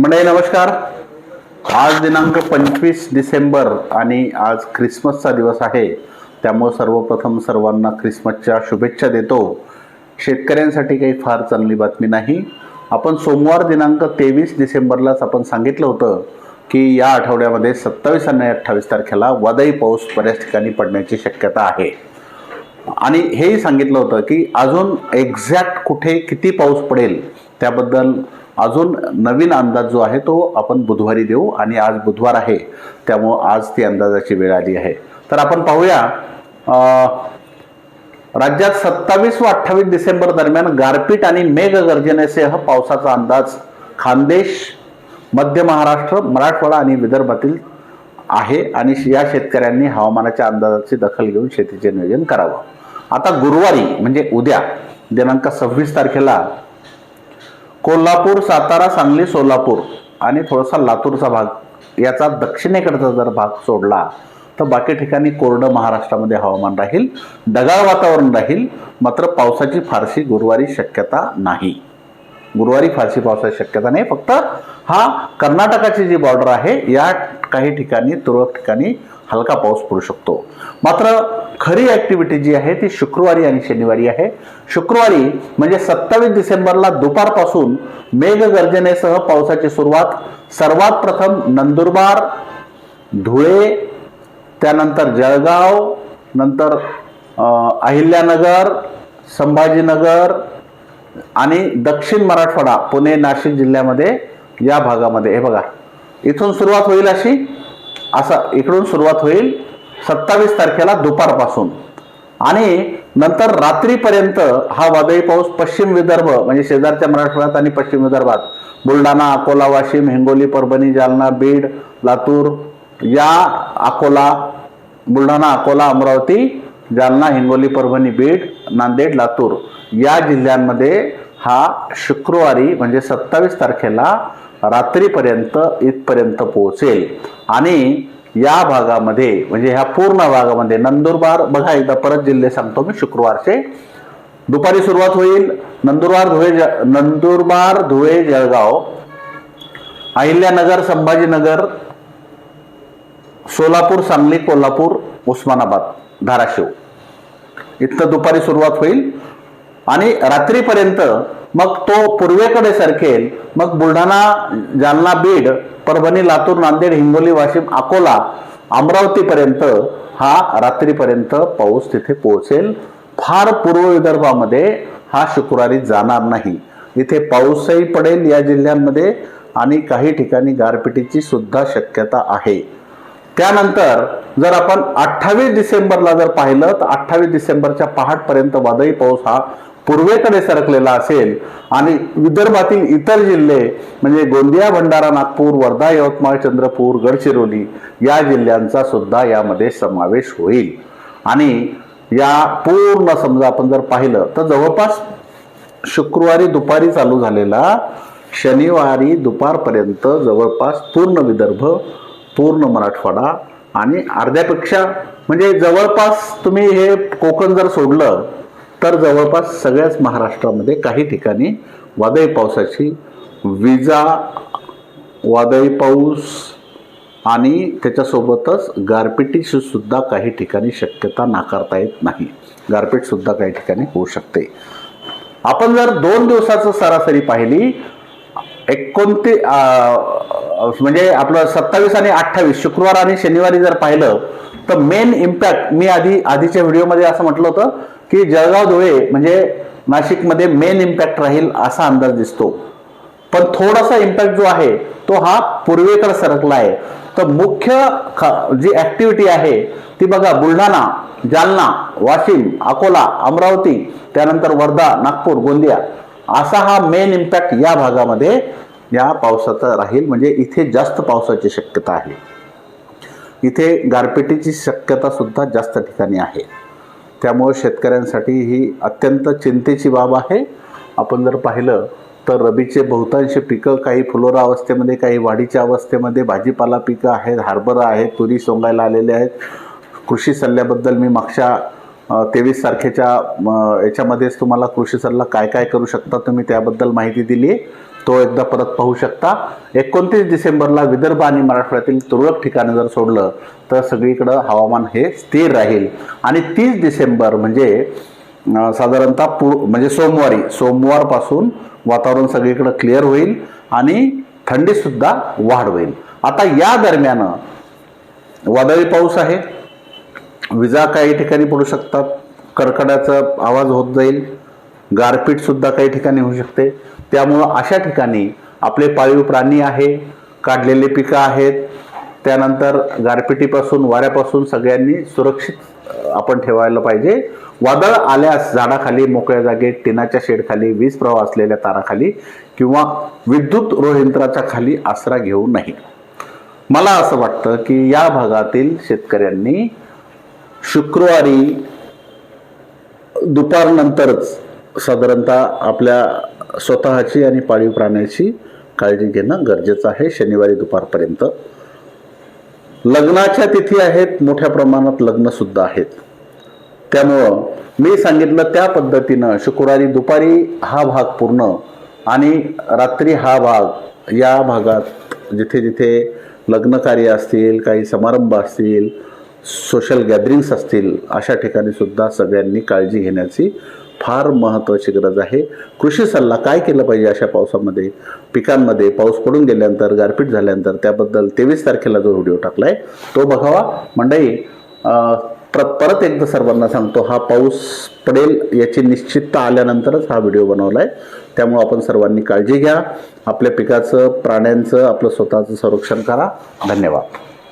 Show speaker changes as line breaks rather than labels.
मंडळी नमस्कार. आज दिनांक पंचवीस डिसेंबर आणि आज ख्रिसमसचा दिवस आहे. त्यामुळे सर्वप्रथम सर्वांना ख्रिसमसच्या शुभेच्छा देतो. शेतकऱ्यांसाठी काही फार चांगली बातमी नाही. आपण सोमवार दिनांक तेवीस डिसेंबरलाच आपण सांगितलं होतं की या आठवड्यामध्ये सत्तावीस आणि अठ्ठावीस तारखेला वादळी पाऊस बऱ्याच ठिकाणी पडण्याची शक्यता आहे. आणि हेही सांगितलं होतं की अजून एक्झॅक्ट कुठे किती पाऊस पडेल त्याबद्दल अजून नवीन अंदाज जो आहे तो आपण बुधवारी देऊ आणि आज बुधवार आहे त्यामुळं आज ती अंदाजाची वेळ आली आहे. तर आपण पाहूया राज्यात सत्तावीस व अठ्ठावीस डिसेंबर दरम्यान गारपीट आणि मेघगर्जनेसह पावसाचा अंदाज खानदेश मध्य महाराष्ट्र मराठवाडा आणि विदर्भातील आहे आणि या शेतकऱ्यांनी हवामानाच्या अंदाजाची दखल घेऊन शेतीचे नियोजन करावं. आता गुरुवारी म्हणजे उद्या दिनांक सव्वीस तारखेला कोल्हापूर सातारा सांगली सोलापूर आणि थोडासा लातूरचा भाग. याचा दक्षिणेकडचा जर भाग सोडला तर बाकी ठिकाणी कोरडं महाराष्ट्रामध्ये हवामान राहील ढगाळ वातावरण राहील मात्र पावसाची फारशी गुरुवारी शक्यता नाही. गुरुवारी फारशी पावसाची शक्यता नाही फक्त हा कर्नाटकाची जी बॉर्डर आहे या काही ठिकाणी तुरळक ठिकाणी हलका पाऊस पडू शकतो. मात्र खरी ऍक्टिव्हिटी जी आहे ती शुक्रवारी आणि शनिवारी आहे. शुक्रवारी म्हणजे सत्तावीस डिसेंबरला दुपारपासून मेघगर्जनेसह पावसाची सुरुवात. सर्वात प्रथम नंदुरबार धुळे त्यानंतर जळगाव नंतर अहिल्यानगर संभाजीनगर आणि दक्षिण मराठवाडा पुणे नाशिक जिल्ह्यामध्ये या भागामध्ये. हे बघा इथून सुरुवात होईल अशी असं इकडून सुरुवात होईल. सत्तावीस तारखेला दुपारपासून. आणि नंतर रात्रीपर्यंत हा वादळी पाऊस पश्चिम विदर्भ म्हणजे शेजारच्या मराठवाड्यात आणि पश्चिम विदर्भात बुलढाणा अकोला वाशिम हिंगोली परभणी जालना बीड लातूर या अकोला बुलढाणा अकोला अमरावती जालना हिंगोली परभणी बीड नांदेड लातूर या जिल्ह्यांमध्ये हा शुक्रवारी म्हणजे सत्तावीस तारखेला रात्रीपर्यंत इथपर्यंत पोहोचेल. आणि या भागामध्ये म्हणजे ह्या पूर्ण भागामध्ये नंदुरबार बघा एकदा परत जिल्हे सांगतो मी शुक्रवारचे. दुपारी सुरुवात होईल नंदुरबार धुळे ज- नंदुरबार धुळे जळगाव अहिल्यानगर संभाजीनगर सोलापूर सांगली कोल्हापूर उस्मानाबाद धाराशिव. इथं दुपारी सुरुवात होईल. आणि रात्रीपर्यंत मग तो पूर्वेकडे सरकेल मग बुलढाणा जालना बीड परभणी लातूर नांदेड हिंगोली वाशिम अकोला अमरावतीपर्यंत हा रात्रीपर्यंत पाऊस तिथे पोहोचेल. फार पूर्व विदर्भामध्ये हा शुक्रवारी जाणार नाही. इथे पाऊसही पडेल या जिल्ह्यांमध्ये आणि काही ठिकाणी गारपिटीची सुद्धा शक्यता आहे. त्यानंतर जर आपण अठ्ठावीस डिसेंबरला जर पाहिलं तर अठ्ठावीस डिसेंबरच्या पहाटपर्यंत वादळी पाऊस हा पूर्वेकडे सरकलेला असेल आणि विदर्भातील इतर जिल्हे म्हणजे गोंदिया भंडारा नागपूर वर्धा यवतमाळ चंद्रपूर गडचिरोली या जिल्ह्यांचा सुद्धा यामध्ये समावेश होईल. आणि या पूर्ण समजा आपण जर पाहिलं तर जवळपास शुक्रवारी दुपारी चालू झालेला शनिवारी दुपारपर्यंत जवळपास पूर्ण विदर्भ पूर्ण मराठवाडा आणि अर्ध्यापेक्षा म्हणजे जवळपास तुम्ही हे कोकण जर सोडलं तर जवळपास सगळ्याच महाराष्ट्रामध्ये काही ठिकाणी वादळी पावसाची विजा वादळी पाऊस आणि त्याच्यासोबतच गारपिटीची सुद्धा काही ठिकाणी शक्यता नाकारता येत नाही. गारपीट सुद्धा काही ठिकाणी होऊ शकते. आपण जर दोन दिवसाचं सरासरी पाहिली एकोणती म्हणजे आपलं सत्तावीस आणि अठ्ठावीस शुक्रवार आणि शनिवारी जर पाहिलं तर मेन इम्पॅक्ट मी आधी आधीच्या व्हिडिओमध्ये असं म्हटलं होतं की जळगाव धुळे म्हणजे नाशिकमध्ये मेन इम्पॅक्ट राहील असा अंदाज दिसतो. पण थोडासा इम्पॅक्ट जो आहे तो हा पूर्वेकडे सरकला आहे. तर मुख्य ख- जी ऍक्टिव्हिटी आहे ती बघा बुलढाणा जालना वाशिम अकोला अमरावती त्यानंतर वर्धा नागपूर गोंदिया असा हा मेन इम्पॅक्ट या भागामध्ये या पावसाचा राहील. म्हणजे इथे जास्त पावसाची शक्यता आहे. इथे गारपिटीची शक्यता सुद्धा जास्त ठिकाणी आहे. त्यामुळे शेतकऱ्यांसाठी ही अत्यंत चिंतेची बाब आहे. आपण जर पाहिलं तर रबीचे बहुतांश पिकं काही फुलोरा अवस्थेमध्ये काही वाढीच्या अवस्थेमध्ये भाजीपाला पिकं आहेत हरभरा आहेत तुरी सोंगायला आलेले आहेत. कृषी सल्ल्याबद्दल मी मागच्या तेवीस तारखेच्या याच्यामध्येच तुम्हाला कृषी सल्ला काय काय करू शकता तुम्ही त्याबद्दल माहिती दिली आहे तो एकदा परत पाहू शकता. एकोणतीस डिसेंबरला विदर्भ आणि मराठवाड्यातील तुरळक ठिकाणी जर सोडलं तर सगळीकडं हवामान हे स्थिर राहील. आणि तीस डिसेंबर म्हणजे साधारणतः पु म्हणजे सोमवारी सोमवारपासून वातावरण सगळीकडं क्लिअर होईल आणि थंडीसुद्धा वाढ होईल. आता या दरम्यान वादळी पाऊस आहे. विजा काही ठिकाणी पडू शकतात. कडकडाचा आवाज होत जाईल. गारपीटसुद्धा काही ठिकाणी होऊ शकते. त्यामुळं अशा ठिकाणी आपले पाळीव प्राणी आहे काढलेले पिकं आहेत त्यानंतर गारपिटीपासून वाऱ्यापासून सगळ्यांनी सुरक्षित आपण ठेवायला पाहिजे. वादळ आल्यास झाडाखाली मोकळ्या जागेत टिनाच्या शेडखाली वीज प्रवाह असलेल्या ताराखाली किंवा विद्युत रोहिंत्राच्या खाली आसरा घेऊ नये. मला असं वाटतं की या भागातील शेतकऱ्यांनी शुक्रवारी दुपारनंतरच साधारणतः आपल्या स्वतःची आणि पाळीव प्राण्याची काळजी घेणं गरजेचं आहे. शनिवारी दुपारपर्यंत. लग्नाच्या तिथी आहेत मोठ्या प्रमाणात लग्नसुद्धा आहेत. त्यामुळं मी सांगितलं त्या पद्धतीनं शुक्रवारी दुपारी हा भाग पूर्ण आणि रात्री हा भाग या भागात जिथे जिथे लग्नकार्य असतील काही समारंभ असतील सोशल गॅदरिंग्स असतील अशा ठिकाणी सुद्धा सगळ्यांनी काळजी घेण्याची फार महत्त्वाची गरज आहे. कृषी सल्ला काय केलं पाहिजे अशा पावसामध्ये? पिकांमध्ये पाऊस पडून गेल्यानंतर गारपीट झाल्यानंतर त्याबद्दल तेवीस तारखेला जो व्हिडिओ टाकला आहे तो बघावा. मंडई प्र परत एकदा सर्वांना सांगतो हा पाऊस पडेल याची निश्चितता आल्यानंतरच हा व्हिडिओ बनवला आहे त्यामुळं आपण सर्वांनी काळजी घ्या. आपल्या पिकाचं प्राण्यांचं आपलं स्वतःचं संरक्षण करा. धन्यवाद.